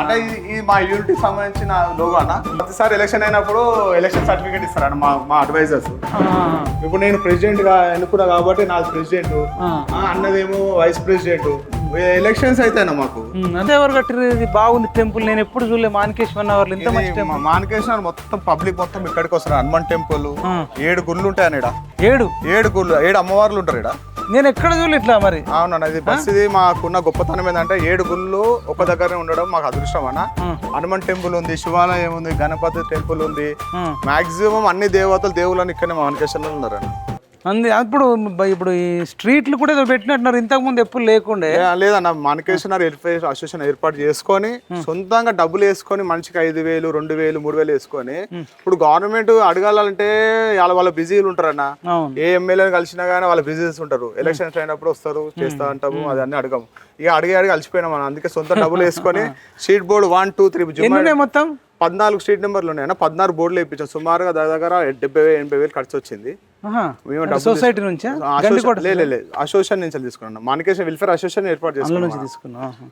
అంటే ఇది మా యూనిటీ సంబంధించిన లోగో అన్న ప్రతిసారి ఎలక్షన్ అయినప్పుడు ఎలక్షన్ సర్టిఫికేట్ ఇస్తారన్న మా మా అడ్వైజర్స్ ఇప్పుడు నేను ప్రెసిడెంట్గా ఎన్నుకున్నా కాబట్టి నాకు ప్రెసిడెంట్. ఆ. అన్నదేమో వైస్ ప్రెసిడెంట్ ఎలక్షన్స్ అయితేనా మాకు. అంతే ఎవరు కట్టిరు ఇది బాగుంది టెంపుల్ నేను ఎప్పుడు చూడలే మానికేశ్వర వాళ్ళు ఇంత మంచి టెంపుల్ మానకేశ్వర మొత్తం పబ్లిక్ మొత్తం ఇక్కడికి వస్తారు. హనుమాన్ టెంపుల్. ఏడు గుళ్ళు ఉంటాయని ఏడు? ఏడు గుళ్ళు ఏడు అమ్మవార్లు ఉంటారు ఇక్కడ నేను ఎక్కడ చూడలే ఇట్లా మరి? అవునన్న ఇది బస్ ఇది మాకున్న గొప్పతనం ఏంటంటే ఏడు గుళ్ళు ఒక దగ్గరనే ఉండడం మాకు అదృష్టం అన్న. హనుమాన్ టెంపుల్ ఉంది శివాలయం ఉంది గణపతి టెంపుల్ ఉంది. మాక్సిమం అన్ని దేవతలు దేవుళ్ళని ఇక్కడనే మానకేశ్వరంలో ఉన్నారన్న. అంది అప్పుడు ఇప్పుడు ఈ స్ట్రీట్లు కూడా ఏదో పెట్టినట్టున్నారు. ఇంతకు ముందు ఎప్పుడు లేకుండే. లేదన్న వెల్ఫేర్ అసోసియేషన్ ఏర్పాటు చేసుకొని సొంతంగా డబ్బులు వేసుకొని మనిషికి ఐదు వేలు రెండు వేలు మూడు వేలు వేసుకొని ఇప్పుడు గవర్నమెంట్ అడగాలంటే వాళ్ళ వాళ్ళ బిజీలు ఉంటారన్న. ఏ ఎమ్మెల్యేని కలిసినా కానీ వాళ్ళ బిజినెస్ ఉంటారు. ఎలక్షన్స్ అయినప్పుడు వస్తారు చేస్తా అంటాము అది అన్ని అడగము. ఇక అడిగి అడిగి అలసిపోయినాం మనం. అందుకే సొంత డబ్బులు వేసుకొని sheet board one two three మొత్తం? పద్నాలుగు స్ట్రీట్ నెంబర్లు ఉన్నాయన్న పద్నాలుగు బోర్డులు వేయించాం. సుమారుగా దగ్గర దగ్గర డెబ్బై వేలు ఎనభై వేలు ఖర్చు వచ్చింది. మేము సొసైటీ నుంచా? అసోసియేషన్- నుంచి తీసుకున్నాం మానికేషన్ వెల్ఫేర్ అసోసియేషన్ ఏర్పాటు చేసుకున్నాం.